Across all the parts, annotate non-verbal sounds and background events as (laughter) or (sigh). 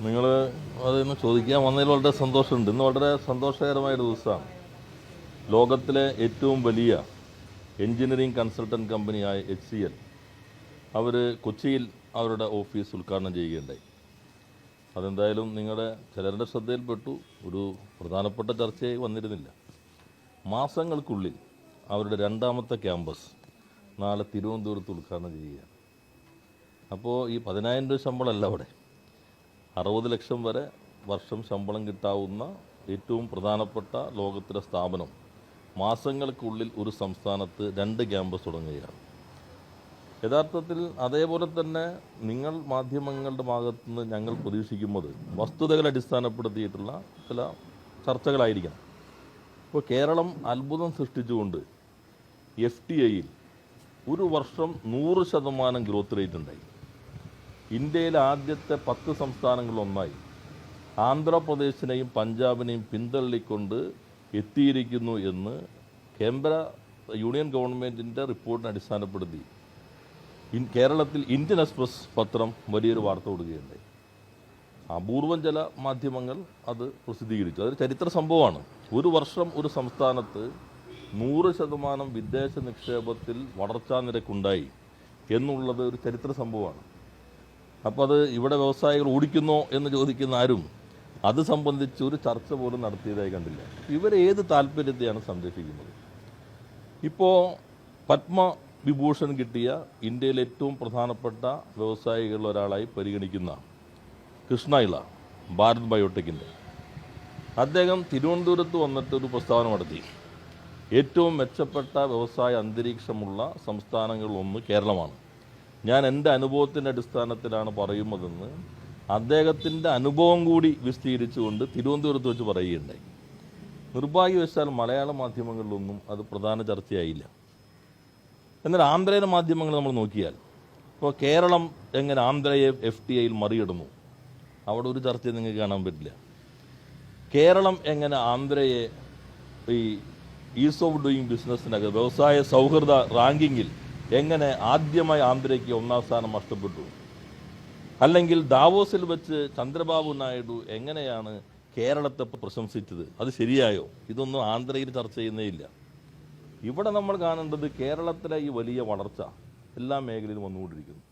നിങ്ങൾ അതൊന്ന് ചോദിക്കാൻ വന്നതിൽ വളരെ സന്തോഷമുണ്ട്. ഇന്ന് വളരെ സന്തോഷകരമായ ദിവസമാണ്. ലോകത്തിലെ ഏറ്റവും വലിയ എഞ്ചിനീയറിംഗ് കൺസൾട്ടന്റ് കമ്പനിയായ എച്ച് സി എൽ അവർ കൊച്ചിയിൽ അവരുടെ ഓഫീസ് ഉദ്ഘാടനം ചെയ്യുകയുണ്ടായി. അതെന്തായാലും നിങ്ങളുടെ ചിലരുടെ ശ്രദ്ധയിൽപ്പെട്ടു. ഒരു പ്രധാനപ്പെട്ട ചർച്ചയായി വന്നിരുന്നില്ല. മാസങ്ങൾക്കുള്ളിൽ അവരുടെ രണ്ടാമത്തെ ക്യാമ്പസ് നാളെ തിരുവനന്തപുരത്ത് ഉദ്ഘാടനം ചെയ്യുകയാണ്. അപ്പോൾ ഈ പതിനായിരം രൂപ ശമ്പളമല്ല അവിടെ. അറുപത് ലക്ഷം വരെ വർഷം ശമ്പളം കിട്ടാവുന്ന ഏറ്റവും പ്രധാനപ്പെട്ട ലോകത്തിലെ സ്ഥാപനം മാസങ്ങൾക്കുള്ളിൽ ഒരു സംസ്ഥാനത്ത് രണ്ട് ക്യാമ്പസ് തുടങ്ങുകയാണ്. യഥാർത്ഥത്തിൽ അതേപോലെ തന്നെ നിങ്ങൾ മാധ്യമങ്ങളുടെ ഭാഗത്തുനിന്ന് ഞങ്ങൾ പ്രതീക്ഷിക്കുന്നത് വസ്തുതകളെ അടിസ്ഥാനപ്പെടുത്തിയിട്ടുള്ള ചില ചർച്ചകളായിരിക്കണം. ഇപ്പോൾ കേരളം അത്ഭുതം സൃഷ്ടിച്ചുകൊണ്ട് എഫ് ടി ഐയിൽ ഒരു വർഷം നൂറ് ശതമാനം ഗ്രോത്ത് റേറ്റ് ഉണ്ടായി. ഇന്ത്യയിലെ ആദ്യത്തെ പത്ത് സംസ്ഥാനങ്ങളിലൊന്നായി. ആന്ധ്രാപ്രദേശിനെയും പഞ്ചാബിനെയും പിന്തള്ളിക്കൊണ്ട് എത്തിയിരിക്കുന്നു എന്ന് കേന്ദ്ര യൂണിയൻ ഗവൺമെന്റിന്റെ റിപ്പോർട്ടിനെ അടിസ്ഥാനപ്പെടുത്തി ഇൻ കേരളത്തിൽ ഇന്ത്യൻ എക്സ്പ്രസ് പത്രം വലിയൊരു വാർത്ത കൊടുക്കുകയുണ്ടായി. അപൂർവം ചില മാധ്യമങ്ങൾ അത് പ്രസിദ്ധീകരിച്ചു. അതൊരു ചരിത്ര സംഭവമാണ്. ഒരു വർഷം ഒരു സംസ്ഥാനത്ത് നൂറ് ശതമാനം വിദേശ നിക്ഷേപത്തിൽ വളർച്ചാ നിരക്കുണ്ടായി എന്നുള്ളത് ഒരു ചരിത്ര സംഭവമാണ്. അപ്പോൾ അത് ഇവിടെ വ്യവസായികൾ ഓടിക്കുന്നോ എന്ന് ചോദിക്കുന്ന ആരും അത് സംബന്ധിച്ച് ഒരു ചർച്ച പോലും നടത്തിയതായി കണ്ടില്ല. ഇവരേത് താല്പര്യത്തെയാണ് സംരക്ഷിക്കുന്നത്? ഇപ്പോൾ പത്മ വിഭൂഷൺ കിട്ടിയ ഇന്ത്യയിലെ ഏറ്റവും പ്രധാനപ്പെട്ട വ്യവസായികളിൽ ഒരാളായി പരിഗണിക്കുന്ന ഇള ഭാരത് ബയോടെക്കിന്റെ അദ്ദേഹം തിരുവനന്തപുരത്ത് വന്നിട്ട് ഒരു പ്രസ്താവന നടത്തി. ഏറ്റവും മെച്ചപ്പെട്ട വ്യവസായ അന്തരീക്ഷമുള്ള സംസ്ഥാനങ്ങളിലൊന്ന് കേരളമാണ്. ഞാൻ എന്റെ അനുഭവത്തിന്റെ അടിസ്ഥാനത്തിലാണ് പറയുന്നതെന്ന് അദ്ദേഹത്തിന്റെ അനുഭവം കൂടി വിസ്തീരിച്ചുകൊണ്ട് തിരുവനന്തപുരത്ത് വെച്ച് പറയുകയുണ്ടായി. നിർഭാഗ്യവശാൽ മലയാള മാധ്യമങ്ങളിലൊന്നും അത് പ്രധാന ചർച്ചയായില്ല. എന്നാൽ ആന്ധ്രയിലെ മാധ്യമങ്ങൾ നമ്മൾ നോക്കിയാൽ ഇപ്പോൾ കേരളം എങ്ങനെ ആന്ധ്രയെ എഫ് ടി ഐയിൽ മറികടന്നു? അവിടെ ഒരു ചർച്ചയും നിങ്ങൾക്ക് കാണാൻ പറ്റില്ല. കേരളം എങ്ങനെ ആന്ധ്രയെ ഈ ഈസ് ഓഫ് ഡൂയിങ് ബിസിനസ്സിനകത്ത് വ്യവസായ സൗഹൃദ റാങ്കിങ്ങിൽ എങ്ങനെ ആദ്യമായി ആന്ധ്രയ്ക്ക് ഒന്നാം സ്ഥാനം നഷ്ടപ്പെട്ടു? അല്ലെങ്കിൽ ദാവോസിൽ വെച്ച് ചന്ദ്രബാബു നായിഡു എങ്ങനെയാണ് കേരളത്തെ പ്രശംസിച്ചത്? അത് ശരിയായോ? ഇതൊന്നും ആന്ധ്രയിൽ ചർച്ച ചെയ്യുന്നേ ഇല്ല. ഇവിടെ നമ്മൾ കാണേണ്ടത് കേരളത്തിലെ ഈ വലിയ വളർച്ച എല്ലാ മേഖലയിലും വന്നുകൊണ്ടിരിക്കുന്നു.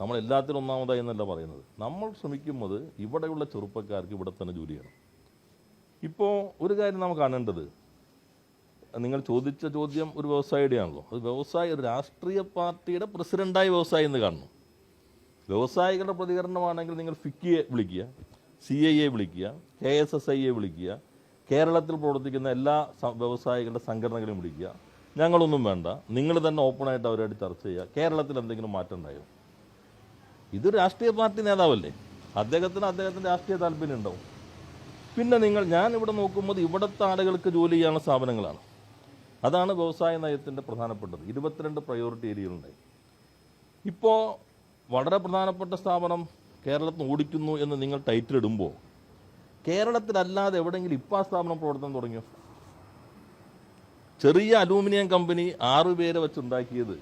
നമ്മൾ എല്ലാത്തിനും ഒന്നാമതായി എന്നല്ല പറയുന്നത്. നമ്മൾ ശ്രമിക്കുന്നത് ഇവിടെയുള്ള ചെറുപ്പക്കാർക്ക് ഇവിടെ തന്നെ ജോലി ചെയ്യണം. ഇപ്പോൾ ഒരു കാര്യം നാം കാണേണ്ടത് നിങ്ങൾ ചോദിച്ച ചോദ്യം ഒരു വ്യവസായിയുടെ ആണല്ലോ. അത് വ്യവസായ രാഷ്ട്രീയ പാർട്ടിയുടെ പ്രസിഡന്റായി വ്യവസായി എന്ന് കാണുന്നു വ്യവസായികളുടെ പ്രതികരണമാണെങ്കിൽ നിങ്ങൾ ഫിക്കിയെ വിളിക്കുക സി ഐ എ വിളിക്കുക K S S I A വിളിക്കുക കേരളത്തിൽ പ്രവർത്തിക്കുന്ന എല്ലാ വ്യവസായികളുടെ സംഘടനകളെയും വിളിക്കുക. ഞങ്ങളൊന്നും വേണ്ട. നിങ്ങൾ തന്നെ ഓപ്പണായിട്ട് അവരായിട്ട് ചർച്ച ചെയ്യുക. കേരളത്തിൽ എന്തെങ്കിലും മാറ്റം ഉണ്ടായോ? ഇത് രാഷ്ട്രീയ പാർട്ടി നേതാവല്ലേ? അദ്ദേഹത്തിന് അദ്ദേഹത്തിന്റെ രാഷ്ട്രീയ താല്പര്യം ഉണ്ടാവും. പിന്നെ നിങ്ങൾ ഞാൻ ഇവിടെ നോക്കുമ്പോൾ ഇവിടുത്തെ ആളുകൾക്ക് ജോലി ചെയ്യാനുള്ള സ്ഥാപനങ്ങളാണ്. അതാണ് വ്യവസായ നയത്തിന്റെ പ്രധാനപ്പെട്ടത്. ഇരുപത്തിരണ്ട് പ്രയോറിറ്റി ഏരിയകളുണ്ടായി ഇപ്പോൾ വളരെ പ്രധാനപ്പെട്ട സ്ഥാപനം കേരളത്തിൽ ഓടിക്കുന്നു എന്ന് നിങ്ങൾ ടൈറ്റിൽ ഇടുമ്പോൾ കേരളത്തിലല്ലാതെ എവിടെയെങ്കിലും ഇപ്പോൾ ആ സ്ഥാപനം പ്രവർത്തനം തുടങ്ങിയോ? ചെറിയ അലൂമിനിയം കമ്പനി ആറ് പേരെ വെച്ചുണ്ടാക്കിയത്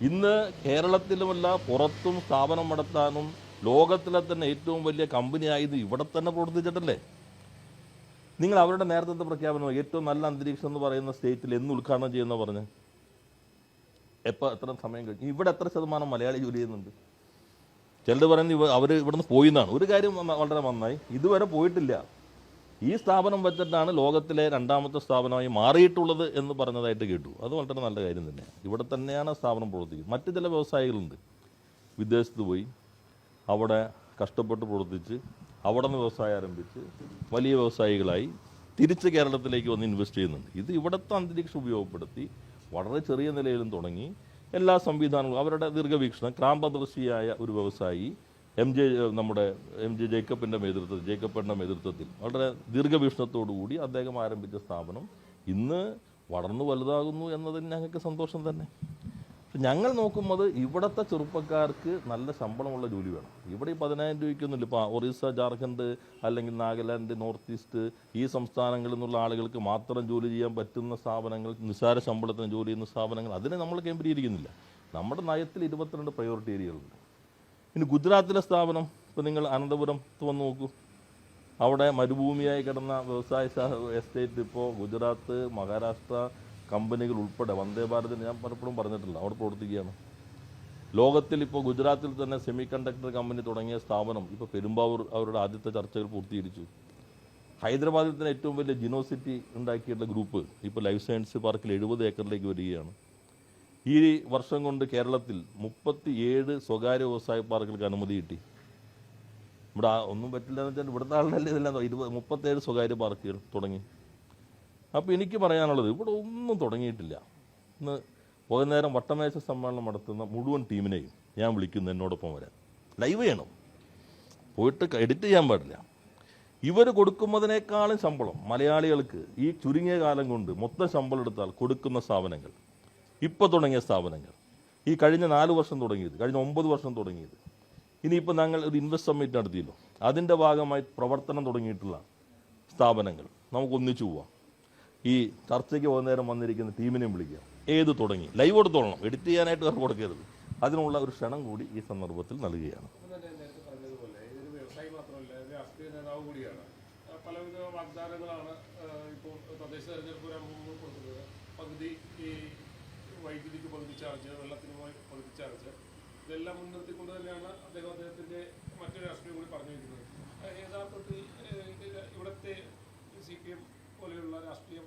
ഇന്ന് കേരളത്തിലുമല്ല പുറത്തും സ്ഥാപനം നടത്താനും ലോകത്തിലെ തന്നെ ഏറ്റവും വലിയ കമ്പനിയായത് ഇവിടെ തന്നെ പ്രവർത്തിച്ചിട്ടല്ലേ? നിങ്ങൾ അവരുടെ നേരത്തെ പ്രഖ്യാപനം ഏറ്റവും നല്ല അന്തരീക്ഷം എന്ന് പറയുന്ന സ്റ്റേറ്റിൽ എന്ന് ഉദ്ഘാടനം ചെയ്യുന്ന പറഞ്ഞ്. എപ്പോൾ എത്ര സമയം കഴിഞ്ഞു? ഇവിടെ എത്ര ശതമാനം മലയാളി ജോലി ചെയ്യുന്നുണ്ട്? ചിലർ പറയുന്നത് ഇവ അവർ ഇവിടുന്ന് പോയി എന്നാണ്. ഒരു കാര്യം വളരെ നന്നായി. ഇതുവരെ പോയിട്ടില്ല. ഈ സ്ഥാപനം വെച്ചിട്ടാണ് ലോകത്തിലെ രണ്ടാമത്തെ സ്ഥാപനമായി മാറിയിട്ടുള്ളത് എന്ന് പറഞ്ഞതായിട്ട് കേട്ടു. അത് വളരെ നല്ല കാര്യം തന്നെയാണ്. ഇവിടെ തന്നെയാണ് സ്ഥാപനം പ്രവർത്തിക്കുന്നത്. മറ്റു ചില വ്യവസായികളുണ്ട്. വിദേശത്ത് പോയി. അവിടെ കഷ്ടപ്പെട്ട് പ്രവർത്തിച്ച് അവിടെ നിന്ന് വ്യവസായം ആരംഭിച്ച് വലിയ വ്യവസായികളായി തിരിച്ച് കേരളത്തിലേക്ക് വന്ന് ഇൻവെസ്റ്റ് ചെയ്യുന്നുണ്ട്. ഇത് ഇവിടുത്തെ അന്തരീക്ഷം ഉപയോഗപ്പെടുത്തി വളരെ ചെറിയ നിലയിലും തുടങ്ങി എല്ലാ സംവിധാനങ്ങളും അവരുടെ ദീർഘവീക്ഷണം ക്രാമ്പദർശിയായ ഒരു വ്യവസായി എം ജെ നമ്മുടെ എം ജെ ജേക്കബിന്റെ നേതൃത്വത്തിൽ ജേക്കബിന്റെ നേതൃത്വത്തിൽ വളരെ ദീർഘവീക്ഷണത്തോടുകൂടി അദ്ദേഹം ആരംഭിച്ച സ്ഥാപനം ഇന്ന് വളർന്നു വലുതാകുന്നു എന്നതിന് ഞങ്ങൾക്ക് സന്തോഷം തന്നെ. പക്ഷെ ഞങ്ങൾ നോക്കുന്നത് ഇവിടുത്തെ ചെറുപ്പക്കാർക്ക് നല്ല ശമ്പളമുള്ള ജോലി വേണം. ഇവിടെ ഈ പതിനായിരം രൂപയ്ക്കൊന്നുമില്ല. ഇപ്പോൾ ഒറീസ ജാർഖണ്ഡ് അല്ലെങ്കിൽ നാഗാലാൻഡ് നോർത്ത് ഈസ്റ്റ് ഈ സംസ്ഥാനങ്ങളിൽ നിന്നുള്ള ആളുകൾക്ക് മാത്രം ജോലി ചെയ്യാൻ പറ്റുന്ന സ്ഥാപനങ്ങൾ നിസ്സാര ശമ്പളത്തിന് ജോലി ചെയ്യുന്ന സ്ഥാപനങ്ങൾ അതിനെ നമ്മൾ കേന്ദ്രീകരിക്കുന്നില്ല. നമ്മുടെ നയത്തിൽ ഇരുപത്തിരണ്ട് പ്രയോറിറ്റി ഏരിയകളുണ്ട് ഇനി ഗുജറാത്തിലെ സ്ഥാപനം ഇപ്പോൾ നിങ്ങൾ അനന്തപുരത്ത് വന്ന് നോക്കൂ. അവിടെ മരുഭൂമിയായി കിടന്ന വ്യവസായ എസ്റ്റേറ്റ് ഇപ്പോൾ ഗുജറാത്ത് മഹാരാഷ്ട്ര കമ്പനികൾ ഉൾപ്പെടെ വന്ദേ ഭാരതിന് ഞാൻ പലപ്പോഴും പറഞ്ഞിട്ടില്ല. അവിടെ പ്രവർത്തിക്കുകയാണ്. ലോകത്തിൽ ഇപ്പോൾ ഗുജറാത്തിൽ തന്നെ സെമി കണ്ടക്ടർ കമ്പനി തുടങ്ങിയ സ്ഥാപനം ഇപ്പോൾ പെരുമ്പാവൂർ അവരുടെ ആദ്യത്തെ ചർച്ചകൾ പൂർത്തീകരിച്ചു. ഹൈദരാബാദിൽ തന്നെ ഏറ്റവും വലിയ ജിനോസിറ്റി ഉണ്ടാക്കിയിട്ടുള്ള ഗ്രൂപ്പ് ഇപ്പോൾ ലൈഫ് സയൻസ് പാർക്കിൽ എഴുപത് ഏക്കറിലേക്ക് വരികയാണ്. ഈ വർഷം കൊണ്ട് കേരളത്തിൽ മുപ്പത്തി ഏഴ് സ്വകാര്യ വ്യവസായ പാർക്കുകൾക്ക് അനുമതി കിട്ടി. ഇവിടെ ഒന്നും പറ്റില്ല എന്ന് വെച്ചാൽ ഇവിടുത്തെ ആളുടെ ഇതെല്ലാം ഇരുപത് മുപ്പത്തേഴ് സ്വകാര്യ പാർക്കുകൾ തുടങ്ങി. അപ്പോൾ എനിക്ക് പറയാനുള്ളത് ഇവിടെ ഒന്നും തുടങ്ങിയിട്ടില്ല. ഇന്ന് വൈകുന്നേരം വട്ടമേശ സമ്മേളനം നടത്തുന്ന മുഴുവൻ ടീമിനെയും ഞാൻ വിളിക്കുന്നു എന്നോടൊപ്പം വരാൻ. ലൈവ് ചെയ്യണം. പോയിട്ട് എഡിറ്റ് ചെയ്യാൻ പാടില്ല. ഇവർ കൊടുക്കുന്നതിനേക്കാളും ശമ്പളം മലയാളികൾക്ക് ഈ ചുരുങ്ങിയ കാലം കൊണ്ട് മൊത്തം ശമ്പളം എടുത്താൽ കൊടുക്കുന്ന സ്ഥാപനങ്ങൾ. ഇപ്പോൾ തുടങ്ങിയ സ്ഥാപനങ്ങൾ. ഈ കഴിഞ്ഞ നാല് വർഷം തുടങ്ങിയത് കഴിഞ്ഞ ഒമ്പത് വർഷം തുടങ്ങിയത്. ഇനിയിപ്പോൾ ഞങ്ങൾ ഒരു ഇൻവെസ്റ്റ് സമ്മിറ്റ് നടത്തിയല്ലോ. അതിന്റെ ഭാഗമായി പ്രവർത്തനം തുടങ്ങിയിട്ടുള്ള സ്ഥാപനങ്ങൾ. നമുക്ക് ഒന്നിച്ചു പോവാം. ഈ ചർച്ചയ്ക്ക് പോകുന്നേരം വന്നിരിക്കുന്ന ടീമിനെയും വിളിക്കുക. ഏത് തുടങ്ങി? ലൈവ് കൊടുത്തോളണം എഡിറ്റ് ചെയ്യാനായിട്ട് വേറെ കൊടുക്കരുത്. അതിനുള്ള ഒരു ക്ഷണം കൂടി ഈ സന്ദർഭത്തിൽ നൽകുകയാണ്. പലവിധ വാഗ്ദാനങ്ങളാണ് ഈ വെള്ളത്തിന് ഇതെല്ലാം തന്നെയാണ് മറ്റൊരു രാഷ്ട്രീയം കൂടി പറഞ്ഞു വയ്ക്കുന്നത് ആ, യഥാർത്ഥത്തിൽ ഇവിടുത്തെ സി പി എം പോലെയുള്ള രാഷ്ട്രീയ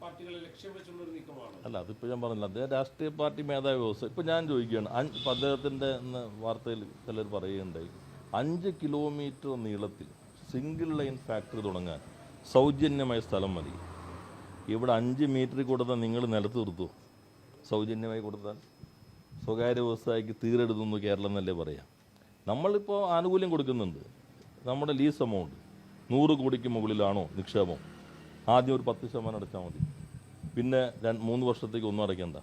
പാർട്ടികളെ ലക്ഷ്യം വെച്ചുള്ള നീക്കമാണ്. അല്ല അതിപ്പോൾ ഞാൻ പറഞ്ഞില്ല. അദ്ദേഹം രാഷ്ട്രീയ പാർട്ടി മേധാവി വ്യവസ്ഥ ഇപ്പൊ ഞാൻ ചോദിക്കുകയാണ് അഞ്ച് ഇന്ന് വാർത്തയിൽ ചിലർ പറയുകയുണ്ടായി അഞ്ച് കിലോമീറ്റർ നീളത്തിൽ സിംഗിൾ ലൈൻ ഫാക്ടറി തുടങ്ങാൻ സൗജന്യമായ സ്ഥലം മതി. ഇവിടെ അഞ്ച് മീറ്ററിൽ കൊടുത്താൽ നിങ്ങൾ നിലത്ത് നിർത്തുമോ സൗജന്യമായി കൊടുത്താൽ സ്വകാര്യ വ്യവസായിക്ക് തീരെടുത്തുന്നു കേരളം എന്നല്ലേ പറയാം. നമ്മളിപ്പോൾ ആനുകൂല്യം കൊടുക്കുന്നുണ്ട്. നമ്മുടെ ലീസ് എമൗണ്ട് നൂറ് കോടിക്ക് മുകളിലാണോ നിക്ഷേപം? ആദ്യം ഒരു പത്ത് ശതമാനം അടച്ചാൽ മതി. പിന്നെ മൂന്ന് വർഷത്തേക്ക് ഒന്നും അടയ്ക്കണ്ട.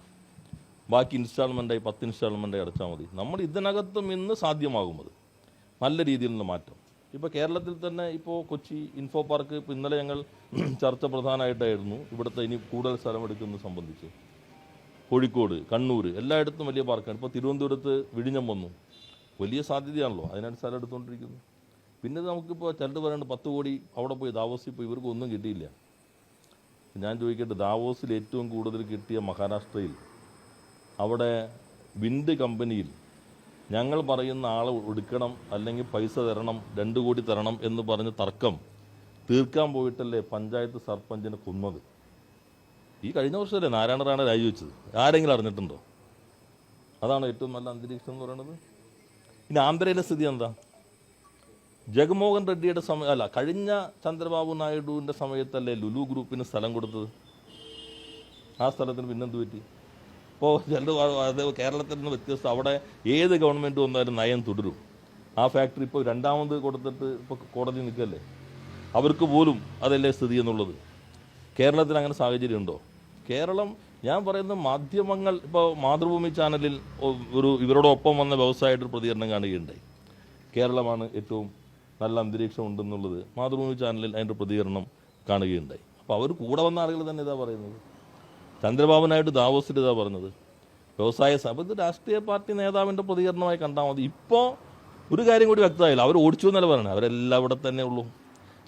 ബാക്കി ഇൻസ്റ്റാൾമെന്റായി പത്ത് ഇൻസ്റ്റാൾമെന്റായി അടച്ചാൽ മതി. നമ്മൾ ഇതിനകത്തും ഇന്ന് അത്. നല്ല രീതിയിലുള്ള മാറ്റം. ഇപ്പോൾ കേരളത്തിൽ തന്നെ ഇപ്പോൾ കൊച്ചി ഇൻഫോ പാർക്ക് ഇപ്പോൾ ഇന്നലെ ഞങ്ങൾ (clears throat) ചർച്ച പ്രധാനമായിട്ടായിരുന്നു. ഇവിടുത്തെ ഇനി കൂടുതൽ സ്ഥലം എടുക്കുന്നത് സംബന്ധിച്ച്. കോഴിക്കോട് കണ്ണൂർ എല്ലായിടത്തും വലിയ പാർക്കാണ് ഇപ്പോൾ തിരുവനന്തപുരത്ത് വിഴിഞ്ഞം വന്നു. വലിയ സാധ്യതയാണല്ലോ. അതിനായിട്ട് സ്ഥലം എടുത്തുകൊണ്ടിരിക്കുന്നു. പിന്നെ നമുക്കിപ്പോൾ ചിലർ പറയുന്നത് പത്ത് കോടി അവിടെ പോയി പോയി ഇവർക്ക് ഒന്നും കിട്ടിയില്ല. ഞാൻ ചോദിക്കട്ടെ ദാവോസിൽ ഏറ്റവും കൂടുതൽ കിട്ടിയ മഹാരാഷ്ട്രയിൽ അവിടെ വിൻഡ് കമ്പനിയിൽ ഞങ്ങൾ പറയുന്ന ആളെ എടുക്കണം അല്ലെങ്കിൽ പൈസ തരണം രണ്ട് കോടി തരണം എന്ന് പറഞ്ഞ തർക്കം തീർക്കാൻ പോയിട്ടല്ലേ പഞ്ചായത്ത് സർപ്പഞ്ചിനെ കൊന്നത്? ഈ കഴിഞ്ഞ വർഷമല്ലേ നാരായണ റാണ രാജിവെച്ചത്? ആരെങ്കിലും അറിഞ്ഞിട്ടുണ്ടോ? അതാണ് ഏറ്റവും നല്ല അന്തരീക്ഷം എന്ന് പറയുന്നത്. ഇനി ആന്ധ്രയിലെ സ്ഥിതി എന്താ? ജഗൻമോഹൻ റെഡ്ഡിയുടെ സമയം അല്ല കഴിഞ്ഞ ചന്ദ്രബാബു നായിഡുവിന്റെ സമയത്തല്ലേ ലുലു ഗ്രൂപ്പിന് സ്ഥലം കൊടുത്തത്? ആ സ്ഥലത്തിന് പിന്നെന്ത് പറ്റി? ഇപ്പോൾ ചിലർ കേരളത്തിൽ നിന്ന് വ്യത്യസ്തം അവിടെ ഏത് ഗവൺമെന്റ് വന്നാലും നയം തുടരും. ആ ഫാക്ടറി ഇപ്പോൾ രണ്ടാമത് കൊടുത്തിട്ട് ഇപ്പോൾ കോടതി നിൽക്കല്ലേ? അവർക്ക് പോലും അതല്ലേ സ്ഥിതി എന്നുള്ളത്. കേരളത്തിൽ അങ്ങനെ സാഹചര്യം ഉണ്ടോ? കേരളം ഞാൻ പറയുന്ന മാധ്യമങ്ങൾ ഇപ്പോൾ മാതൃഭൂമി ചാനലിൽ ഒരു ഇവരോടൊപ്പം വന്ന വ്യവസായമായിട്ട് പ്രതികരണം കാണുകയുണ്ടായി. കേരളമാണ് ഏറ്റവും നല്ല അന്തരീക്ഷം ഉണ്ടെന്നുള്ളത് മാതൃഭൂമി ചാനലിൽ അതിന്റെ പ്രതികരണം കാണുകയുണ്ടായി. അപ്പോൾ അവർ കൂടെ വന്ന ആളുകൾ തന്നെ ഇതാ പറയുന്നത്. ചന്ദ്രബാബുനായിട്ട് ദാവോസിൽ ഇതാ പറഞ്ഞത്. വ്യവസായ സഭ ഇത് രാഷ്ട്രീയ പാർട്ടി നേതാവിന്റെ പ്രതികരണമായി കണ്ടാൽ മതി. ഇപ്പോൾ ഒരു കാര്യം കൂടി വ്യക്തമായില്ല. അവർ ഓടിച്ചു എന്നല്ല പറയണേ അവരെല്ലാം ഇവിടെ തന്നെ ഉള്ളൂ.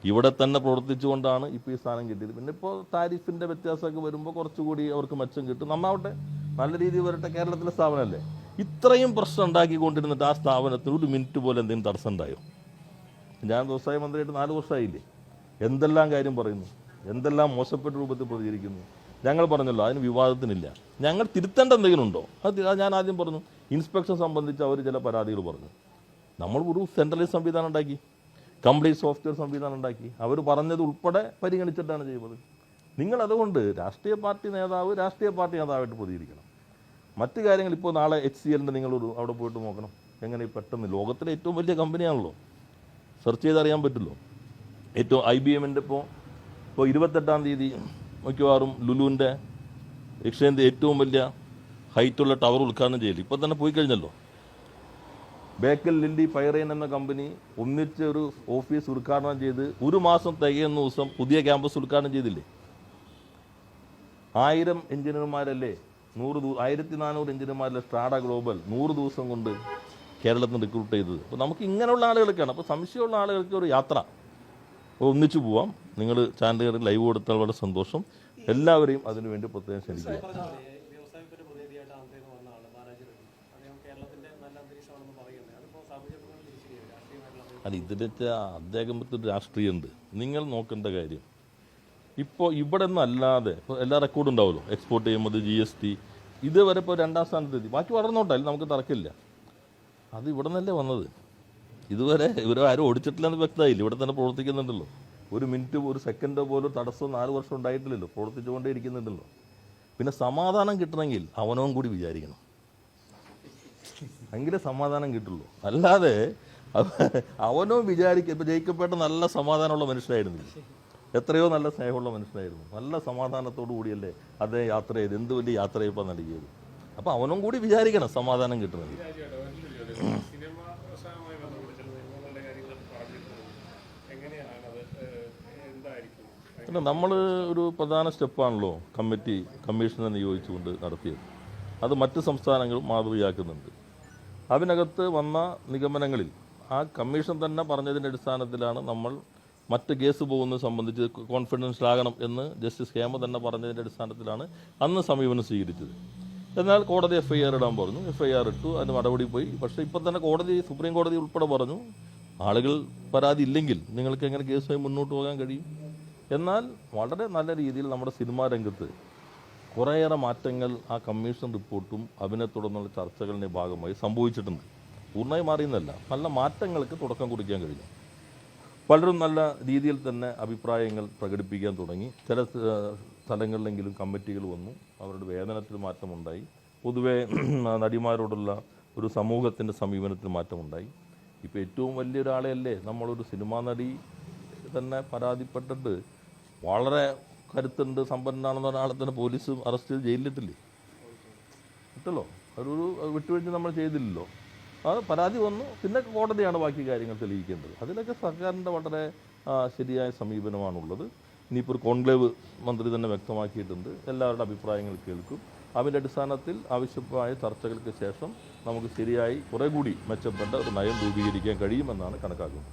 ഇവിടെ തന്നെ പ്രവർത്തിച്ചുകൊണ്ടാണ് ഇപ്പോൾ ഈ സ്ഥാനം കിട്ടിയത്. പിന്നെ ഇപ്പോൾ താരിഫിന്റെ വ്യത്യാസമൊക്കെ വരുമ്പോൾ കുറച്ചുകൂടി അവർക്ക് മെച്ചം കിട്ടും. നന്നാവട്ടെ. നല്ല രീതിയിൽ വരട്ടെ. കേരളത്തിലെ സ്ഥാപനമല്ലേ? ഇത്രയും പ്രശ്നം ഉണ്ടാക്കിക്കൊണ്ടിരുന്നിട്ട് ആ സ്ഥാപനത്തിന് ഒരു മിനിറ്റ് പോലെ എന്തെങ്കിലും തടസ്സം ഉണ്ടായോ ഞാൻ വ്യവസായ മന്ത്രിയായിട്ട് നാല് വർഷമായില്ലേ എന്തെല്ലാം കാര്യം പറയുന്നു? എന്തെല്ലാം മോശപ്പെട്ട രൂപത്തിൽ പ്രതികരിക്കുന്നു? ഞങ്ങൾ പറഞ്ഞല്ലോ അതിന് വിവാദത്തിനില്ല. ഞങ്ങൾ തിരുത്തേണ്ട എന്തെങ്കിലും ഉണ്ടോ? അത് ഞാൻ ആദ്യം പറഞ്ഞു. ഇൻസ്പെക്ഷൻ സംബന്ധിച്ച് അവർ ചില പരാതികൾ പറഞ്ഞു. നമ്മൾ ഒരു സെൻട്രലൈസ് സംവിധാനം ഉണ്ടാക്കി. കംപ്ലീറ്റ് സോഫ്റ്റ്വെയർ സംവിധാനം ഉണ്ടാക്കി. അവർ പറഞ്ഞത് ഉൾപ്പെടെ പരിഗണിച്ചിട്ടാണ് ചെയ്യുന്നത്. നിങ്ങൾ അതുകൊണ്ട് രാഷ്ട്രീയ പാർട്ടി നേതാവ് രാഷ്ട്രീയ പാർട്ടി നേതാവായിട്ട് പ്രതികരിക്കണം. മറ്റു കാര്യങ്ങൾ ഇപ്പോൾ നാളെ എച്ച് സി എല്ലിന്റെ നിങ്ങളൊരു അവിടെ പോയിട്ട് നോക്കണം. എങ്ങനെ പെട്ടെന്ന് ലോകത്തിലെ ഏറ്റവും വലിയ കമ്പനിയാണല്ലോ സെർച്ച് ചെയ്ത് അറിയാൻ പറ്റുമല്ലോ ഏറ്റവും ഐ ബി എമ്മിന്റെ ഇപ്പോൾ ഇപ്പോൾ ഇരുപത്തെട്ടാം തീയതി മിക്കവാറും ലുലുവിന്റെ എക്സ്ചേഞ്ച് ഏറ്റവും വലിയ ഹൈറ്റുള്ള ടവർ ഉദ്ഘാടനം ചെയ്യില്ല ഇപ്പോൾ തന്നെ പോയി കഴിഞ്ഞല്ലോ. ബേക്കൽ ലില്ലി പൈറൈൻ എന്ന കമ്പനി ഒന്നിച്ച് ഒരു ഓഫീസ് ഉദ്ഘാടനം ചെയ്ത് ഒരു മാസം തികയുന്ന ദിവസം പുതിയ ക്യാമ്പസ് ഉദ്ഘാടനം ചെയ്തില്ലേ? ആയിരം എഞ്ചിനീയർമാരല്ലേ? നൂറ് ദൂ ആയിരത്തി നാനൂറ് എഞ്ചിനീയർമാരിലെ സ്ട്രാഡ ഗ്ലോബൽ? നൂറ് ദിവസം കൊണ്ട് കേരളത്തിൽ നിന്ന് റിക്രൂട്ട് ചെയ്തത്. അപ്പോൾ നമുക്ക് ഇങ്ങനെയുള്ള ആളുകൾക്കാണ് അപ്പോൾ സംശയമുള്ള ആളുകൾക്ക് ഒരു യാത്ര. ഒന്നിച്ചു പോവാം. നിങ്ങൾ ചാനലുകളിൽ ലൈവ് കൊടുത്താൽ വളരെ സന്തോഷം. എല്ലാവരെയും അതിനുവേണ്ടി പ്രത്യേകം രാഷ്ട്രീയമായിട്ടുള്ള അല്ല ഇതിന്റെ അദ്ദേഹത്തിന് രാഷ്ട്രീയമുണ്ട് നിങ്ങൾ നോക്കേണ്ട കാര്യം. ഇപ്പോൾ ഇവിടെ നിന്നല്ലാതെ ഇപ്പോൾ എല്ലാ റെക്കോർഡും ഉണ്ടാവുമല്ലോ. എക്സ്പോർട്ട് ചെയ്യുമ്പോൾ ജി എസ് ടി ഇതുവരെ ഇപ്പോൾ രണ്ടാം സ്ഥാനത്തെത്തി. ബാക്കി വളർന്നോട്ടെ നമുക്ക് തറക്കില്ല അത് ഇവിടെ നിന്നല്ലേ വന്നത്? ഇതുവരെ ഇവരെ ആരും ഓടിച്ചിട്ടില്ലെന്ന് വ്യക്തമായില്ല. ഇവിടെ തന്നെ പ്രവർത്തിക്കുന്നുണ്ടല്ലോ. ഒരു മിനിറ്റ് ഒരു സെക്കൻഡോ പോലും തടസ്സം നാല് വർഷം ഉണ്ടായിട്ടില്ലല്ലോ. പ്രവർത്തിച്ചുകൊണ്ടേ ഇരിക്കുന്നുണ്ടല്ലോ പിന്നെ സമാധാനം കിട്ടണമെങ്കിൽ അവനവും കൂടി വിചാരിക്കണം. എങ്കിലേ സമാധാനം കിട്ടുള്ളൂ. അല്ലാതെ അവനോ വിചാരിക്കുക ഇപ്പം ജയിക്കപ്പെട്ട നല്ല സമാധാനമുള്ള മനുഷ്യനായിരുന്നു. എത്രയോ നല്ല സ്നേഹമുള്ള മനുഷ്യനായിരുന്നു. നല്ല സമാധാനത്തോടു കൂടിയല്ലേ അദ്ദേഹം യാത്ര ചെയ്ത് എന്ത് വലിയ യാത്ര നൽകിയത് അപ്പോൾ അവനും കൂടി വിചാരിക്കണം സമാധാനം കിട്ടണമെങ്കിൽ. പിന്നെ നമ്മൾ ഒരു പ്രധാന സ്റ്റെപ്പാണല്ലോ കമ്മിറ്റി കമ്മീഷനെ നിയോഗിച്ചുകൊണ്ട് നടത്തിയത്. അത് മറ്റ് സംസ്ഥാനങ്ങൾ മാതൃകയാക്കുന്നുണ്ട്. അതിനകത്ത് വന്ന നിഗമനങ്ങളിൽ ആ കമ്മീഷൻ തന്നെ പറഞ്ഞതിന്റെ അടിസ്ഥാനത്തിലാണ് നമ്മൾ മറ്റ് കേസ് പോകുന്നത് സംബന്ധിച്ച് കോൺഫിഡൻസ് ആകണം എന്ന് ജസ്റ്റിസ് ഹേമ തന്നെ പറഞ്ഞതിന്റെ അടിസ്ഥാനത്തിലാണ് അന്ന് സമീപനം സ്വീകരിച്ചത്. എന്നാൽ കോടതി എഫ് ഐ ആർ ഇടാൻ പറഞ്ഞു. എഫ് ഐ ആർ ഇട്ടു അതിന് നടപടി പോയി. പക്ഷേ ഇപ്പം തന്നെ കോടതി സുപ്രീം കോടതി ഉൾപ്പെടെ പറഞ്ഞു ആളുകൾ പരാതി ഇല്ലെങ്കിൽ നിങ്ങൾക്ക് എങ്ങനെ കേസുമായി മുന്നോട്ട് പോകാൻ കഴിയും? എന്നാൽ വളരെ നല്ല രീതിയിൽ നമ്മുടെ സിനിമാ രംഗത്ത് കുറേയേറെ മാറ്റങ്ങൾ ആ കമ്മീഷൻ റിപ്പോർട്ടും അതിനെ തുടർന്നുള്ള ചർച്ചകളുടെ ഭാഗമായി സംഭവിച്ചിട്ടുണ്ട്. പൂർണമായി മാറിയെന്നല്ല നല്ല മാറ്റങ്ങൾക്ക് തുടക്കം കുറിക്കാൻ കഴിഞ്ഞു. പലരും നല്ല രീതിയിൽ തന്നെ അഭിപ്രായങ്ങൾ പ്രകടിപ്പിക്കാൻ തുടങ്ങി. ചില സ്ഥലങ്ങളിലെങ്കിലും കമ്മിറ്റികൾ വന്നു. അവരുടെ വേതനത്തിൽ മാറ്റമുണ്ടായി. പൊതുവെ നടിമാരോടുള്ള ഒരു സമൂഹത്തിന്റെ സമീപനത്തിൽ മാറ്റമുണ്ടായി. ഇപ്പോൾ ഏറ്റവും വലിയൊരാളെയല്ലേ നമ്മളൊരു സിനിമാ നടി തന്നെ പരാതിപ്പെട്ടിട്ട് വളരെ കരുത്തുണ്ട് സമ്പന്നനാണെന്ന് പറഞ്ഞ തന്നെ പോലീസ് അറസ്റ്റ് ചെയ്ത് ജയിലിലിട്ടില്ലേ? ഇട്ടല്ലോ. അതൊരു വിട്ടുവീഴ്ച നമ്മൾ ചെയ്തില്ലല്ലോ. അത് പരാതി വന്നു. പിന്നെ കോടതിയാണ് ബാക്കി കാര്യങ്ങൾ തെളിയിക്കേണ്ടത്. അതിലൊക്കെ സർക്കാരിന്റെ വളരെ ശരിയായ സമീപനമാണുള്ളത്. ഇനിയിപ്പോൾ ഒരു കോൺക്ലേവ് മന്ത്രി തന്നെ വ്യക്തമാക്കിയിട്ടുണ്ട്. എല്ലാവരുടെ അഭിപ്രായങ്ങൾ കേൾക്കും. അതിന്റെ അടിസ്ഥാനത്തിൽ ആവശ്യമായ ചർച്ചകൾക്ക് ശേഷം നമുക്ക് ശരിയായി കുറേ കൂടി മെച്ചപ്പെട്ട ഒരു നയം രൂപീകരിക്കാൻ കഴിയുമെന്നാണ് കണക്കാക്കുന്നത്.